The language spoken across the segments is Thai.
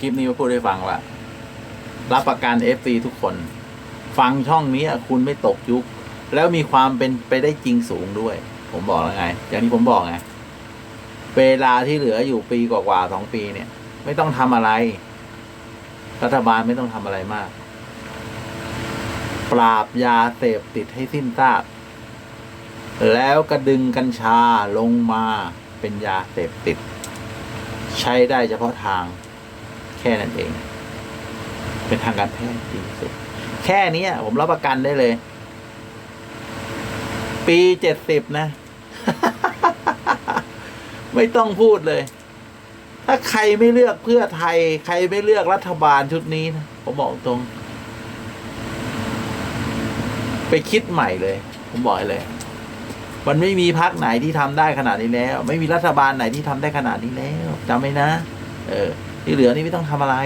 คลิปนี้มาพูดให้ฟังว่า รับประกันเอฟซีทุกคน ฟังช่องนี้คุณไม่ตกยุค แล้วมีความเป็นไปได้จริงสูงด้วย ผมบอกแล้วไง อย่างที่ผมบอกไง เวลาที่เหลืออยู่ปีกว่าๆสองปีเนี่ย ไม่ต้องทำอะไร รัฐบาลไม่ต้องทำอะไรมาก ปราบยาเสพติดให้สิ้นซากแล้วกระดึงกัญชาลงมาเป็นยาเสพติด ใช้ได้เฉพาะทาง แค่นั้นเอง เป็นทางการแพทย์ดีที่สุด แค่นี้ผมรับประกันได้เลย ปีเจ็ดสิบนะ ไม่ต้องพูดเลย ถ้าใครไม่เลือกเพื่อไทย ใครไม่เลือกรัฐบาลชุดนี้นะผมบอกตรง ไปคิดใหม่เลย ผมบอกเลย มันไม่มีพักไหนที่ทำได้ขนาดนี้แล้ว ไม่มีรัฐบาลไหนที่ทำได้ขนาดนี้แล้วจำไว้นะ เออ ที่เหลือนี่ไม่ต้องทำอะไร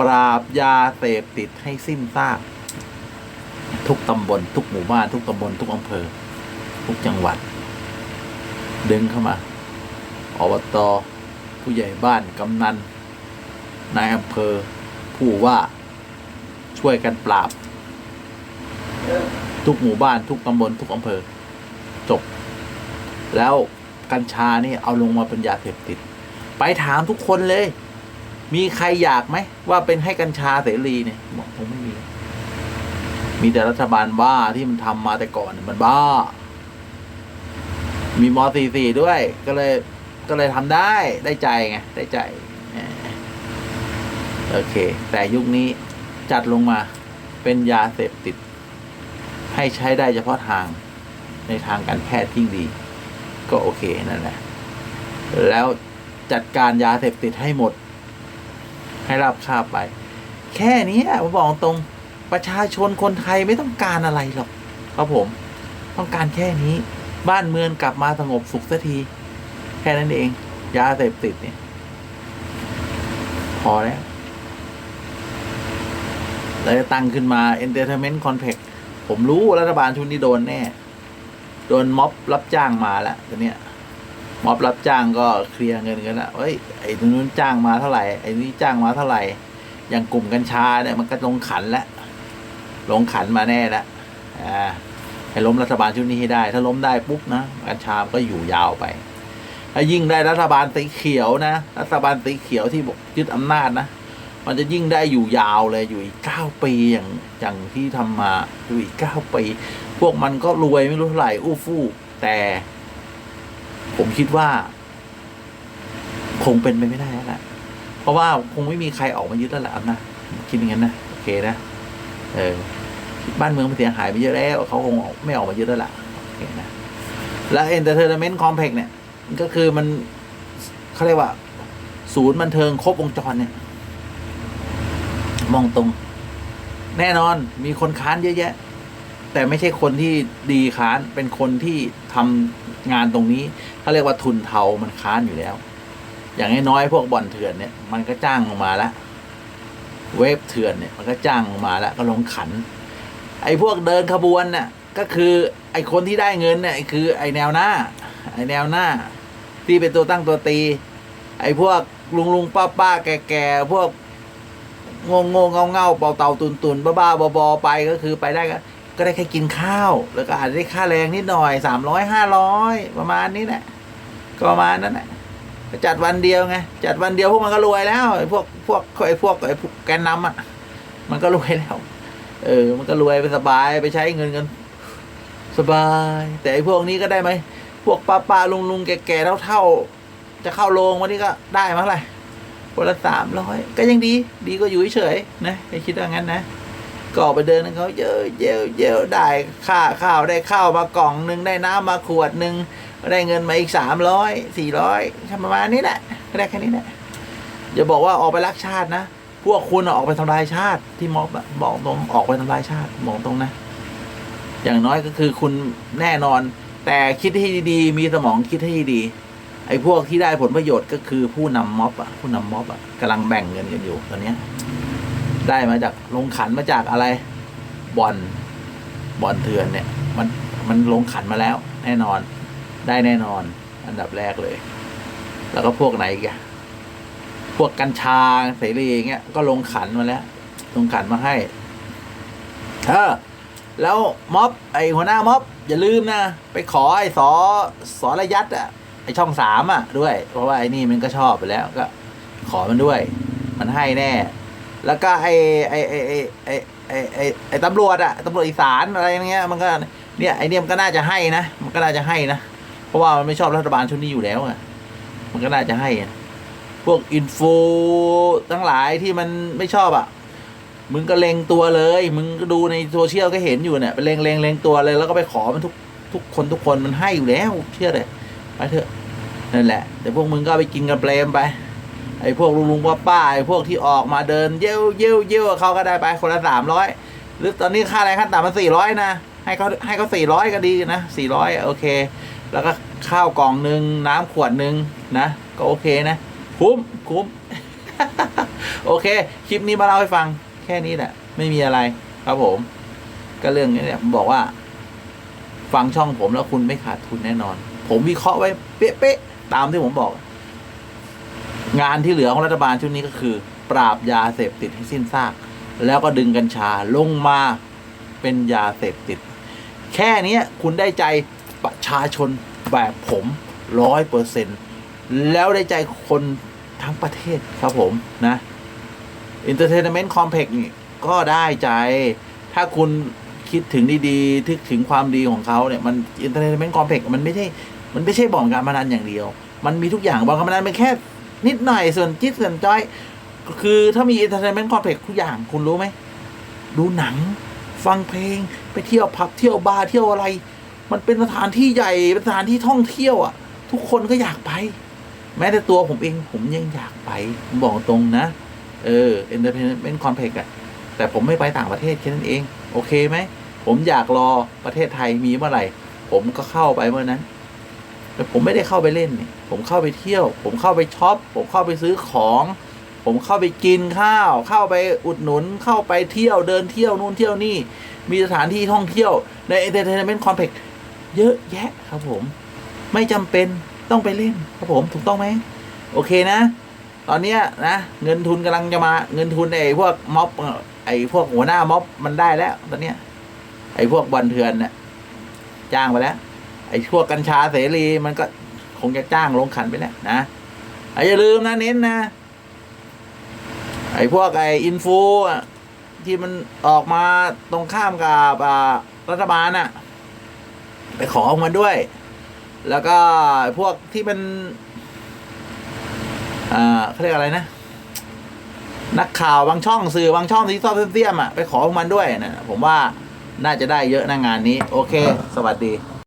ปราบยาเสพติดให้สิ้นซาก ทุกตำบล ทุกหมู่บ้าน ทุกตำบล ทุกอำเภอ ทุกจังหวัด ดึงเข้ามาอบตผู้ใหญ่บ้านกำนันนายอำเภอ ผู้ว่าช่วยกันปราบ ทุกหมู่บ้านทุกตำบลทุกอำเภอ จบ แล้วกัญชานี่เอาลงมาเป็นยาเสพติด ไปถามทุกคนเลย มีใครอยากไหม ว่าเป็นให้กัญชาเสรีเนี่ยบอกคงไม่มี มีแต่รัฐบาลบ้าที่มันทำมาแต่ก่อนมันบ้า มีมสี่สี่ด้วย ก็เลยก็เลยทำได้ได้ใจไงได้ใจโอเค แต่ยุคนี้จัดลงมาเป็นยาเสพติด ให้ใช้ได้เฉพาะทาง ในทางการแพทย์ที่ดี ก็โอเคนั่นแหละแล้วจัดการยาเสพติดให้หมด ให้รับค่าบไป แค่นี้ผมบอกตรงประชาชนคนไทยไม่ต้องการอะไรหรอกครับผม ต้องการแค่นี้ บ้านเมืองกลับมาสงบสุขสักที แค่นั้นเอง ยาเสพติดเนี่ย พอแล้วเราจะตั้งขึ้นมา Entertainment Complex ผมรู้รัฐบาลชุดนี้โดนแน่ โดนม็อบรับจ้างมาแล้วตอนเนี้ยม็อบรับจ้างก็เคลียร์เงินกันละเฮ้ยไอ้ตรงนู้นจ้างมาเท่าไหร่ไอ้นี่จ้างมาเท่าไหร่ อย่างกลุ่มกัญชาเนี่ยมันก็ลงขันแล้วลงขันมาแน่แล้วอ่าให้ล้มรัฐบาลชุดนี้ให้ได้ ถ้าล้มได้ปุ๊บนะกัญชาก็อยู่ยาวไปถ้ายิ่งได้รัฐบาลสีเขียวนะ รัฐบาลสีเขียวที่ยึดอำนาจนะ มันจะยิ่งได้อยู่ยาวเลยอยู่อีกเก้าปีอย่างอย่างที่ทำมาอยู่อีกเก้าปี พวกมันก็รวยไม่รู้เท่าไหร่อู้ฟู่แต่ผมคิดว่า คงเป็นไปไม่ได้แล้วแหละเพราะว่าคงไม่มีใครออกมายึดแล้วแหละนะคิดอย่างนั้นนะโอเคนะเออบ้านเมืองมันเสียหายไปเยอะแล้วเขาคงไม่ออกมายึดแล้วล่ะโอเคนะแล้ว Entertainment Complex เนี่ยก็คือมันเขาเรียกว่า ศูนย์บันเทิงครบวงจรเนี่ย มองตรง แน่นอนมีคนค้านเยอะแยะ แต่ไม่ใช่คนที่ดีค้านเป็นคนที่ทำงานตรงนี้เขาเรียกว่าทุนเทามันค้านอยู่แล้ว อย่างน้อยๆพวกบ่อนเถื่อนเนี่ยมันก็จ้างลงมาแล้วเว็บเถื่อนเนี่ยมันก็จ้างลงมาแล้วก็ลงขัน ไอ้พวกเดินขบวนน่ะก็คือไอ้คนที่ได้เงินเนี่ยคือไอ้แนวหน้า ไอ้แนวหน้า ที่เป็นตัวตั้งตัวตี ไอ้พวกลุงลุงป้าป้าแก่แก่พวกงงงเงาเงาเป่าเต่าตุนตุนบ้าบ้าบบอไปก็คือไปได้ก็ ก็ได้แค่กินข้าว แล้วก็อาจจะได้ค่าแรงนิดหน่อยสามร้อยห้าร้อยประมาณนี้แหละก็ประมาณนั้นแหละจัดวันเดียวไงจัดวันเดียวพวกมันก็รวยแล้วพวกพวกไอ้พวกไอ้พวกแกนนำอะ มันก็รวยแล้ว เออ มันก็รวยไปสบายไปใช้เงินกันสบาย แต่ไอ้พวกนี้ก็ได้ไหมพวกป้าป้าลุงลุงแก่แก่เท่าเท่าจะเข้าโรงวันนี้ก็ได้มาเท่าไรคนละสามร้อยก็ยังดี ดีก็อยู่เฉยๆนะไอคิดว่างั้นนะ ก็ออกไปเดินกับเขาเยอะเยอะเยอะได้ค่าข้าวได้ข้าวมากล่องหนึ่งได้น้ำมาขวดหนึ่งได้เงินมาอีกสามร้อยสี่ร้อยประมาณนี้แหละได้แค่นี้แหละอย่าบอกว่าออกไปรักชาตินะพวกคุณออกไปทำลายชาติที่ม็อบบอกตรงออกไปทำลายชาติบอกตรงนะ อย่างน้อยก็คือคุณแน่นอน แต่คิดให้ดีๆมีสมองคิดให้ดีไอ้พวกที่ได้ผลประโยชน์ก็คือผู้นำม็อบอะผู้นำม็อบอะกำลังแบ่งเงินกันอยู่ตอนเนี้ย ได้มาจากลงขันมาจากอะไรบอลบอลเถื่อนเนี่ย มันมันลงขันมาแล้ว แน่นอน ได้แน่นอน อันดับแรกเลย แล้วก็พวกไหนกอะพวกกัญชาเสรีอย่างเงี้ยก็ลงขันมาแล้ว ลงขันมาให้เออแล้วม็อบไอหัวหน้าม็อบอย่าลืมนะ ไปขอไอสอสอระยัดอะไอช่องสามอะด้วย เพราะว่าไอนี่มันก็ชอบไปแล้วก็ขอมันด้วย มันให้แน่ แล้วก็ไอ้ไอ้ไอ้ไอ้ไอ้ไอ้ไอ้ตำรวจอะตำรวจอีสานอะไรเงี้ยมันก็เนี่ยไอ้เนี่ยมันก็น่าจะให้นะมันก็น่าจะให้นะเพราะว่ามันไม่ชอบรัฐบาลชุดนี้อยู่แล้วอะมันก็น่าจะให้พวกอินโฟทั้งหลายที่มันไม่ชอบอะมึงก็เลงตัวเลย มึงก็ดูในโซเชียลก็เห็นอยู่เนี่ยไปเลงเลงเลงตัวเลย แล้วก็ไปขอมันทุกทุกคนทุกคนมันให้อยู่แล้วเชื่อเลยไปเถอะนั่นแหละแต่พวกมึงก็ไปกินกันเปลมไป ไอ้พวกลุงลุงป้าป้าไอ้พวกที่ออกมาเดิน เย้วเย้วเย้วเขาก็ได้ไปคนละสามร้อยหรือตอนนี้ค่าแรงขั้นต่ำมันสี่ร้อยนะให้เขาให้เขาสี่ร้อยก็ดีนะสี่ร้อยโอเค แล้วก็ข้าวกล่องหนึ่งน้ำขวดหนึ่งนะ ก็โอเคนะ คุ้มคุ้มโอเค คลิปนี้มาเล่าให้ฟัง แค่นี้แหละไม่มีอะไรครับผม ก็เรื่องนี้เนี่ยผมบอกว่า ฟังช่องผมแล้วคุณไม่ขาดทุนแน่นอน ผมวิเคราะห์ไว้ เป๊ะๆตามที่ผมบอก งานที่เหลือของรัฐบาลชุดนี้ก็คือ ปราบยาเสพติดให้สิ้นซาก แล้วก็ดึงกัญชาลงมาเป็นยาเสพติด แค่นี้คุณได้ใจประชาชนแบบผมร้อยเปอร์เซ็นแล้วได้ใจคนทั้งประเทศครับผมนะ Entertainment Complex นี่ก็ได้ใจ ถ้าคุณคิดถึงดีๆทึกถึงความดีของเขาเนี่ย มัน Entertainment Complex มันไม่ใช่ มันไม่ใช่บ่อนการพนันอย่างเดียว มันมีทุกอย่างบ่อนการพนันเป็นแค่ นิดหน่อยส่วนจิ๊ดส่วนจ้อย คือถ้ามี Entertainment Complex ทุกอย่างคุณรู้ไหม ดูหนัง ฟังเพลงไปเที่ยวผับเที่ยวบาร์เที่ยวอะไร มันเป็นสถานที่ใหญ่ เป็นสถานที่ท่องเที่ยวอะ ทุกคนก็อยากไป แม้แต่ตัวผมเองผมยังอยากไปผมบอกตรงนะ เออ Entertainment Complex อะแต่ผมไม่ไปต่างประเทศแค่นั้นเอง โอเคไหม ผมอยากรอประเทศไทยมีเมื่อไหร่ ผมก็เข้าไปเมื่อนั้น แต่ผมไม่ได้เข้าไปเล่นนี่ผมเข้าไปเที่ยว ผมเข้าไปช็อป ผมเข้าไปซื้อของ ผมเข้าไปกินข้าว เข้าไปอุดหนุน เข้าไปเที่ยวเดินเที่ยวนู่นเที่ยวนี่ มีสถานที่ท่องเที่ยวใน Entertainment Complex เยอะแยะครับผม ไม่จำเป็นต้องไปเล่นครับผมถูกต้องไหมโอเคนะ ตอนเนี้ยนะ เงินทุนกำลังจะมาเงินทุนไอ้พวกม็อบไอ้พวกหัวหน้าม็อบมันได้แล้ว ตอนเนี้ยไอ้พวกบอลเถื่อนเนี่ยจ้างไปแล้ว ไอ้พวกกัญชาเสรีมันก็คงจะจ้างลงขันไปแล้วนะอะอย่าลืมนะเน้นนะ ไอ้พวกไอ้อินฟูที่มันออกมาตรงข้ามกับรัฐบาลน่ะไปขอออกมาด้วย แล้วก็พวกที่มันอ่าเขาเรียกอะไรนะ นักข่าวบางช่องสื่อบางช่องที่ชอบเสี้ยมอะไปขอของมันด้วยนะผมว่าน่าจะได้เยอะนะงานนี้ โอเค สวัสดี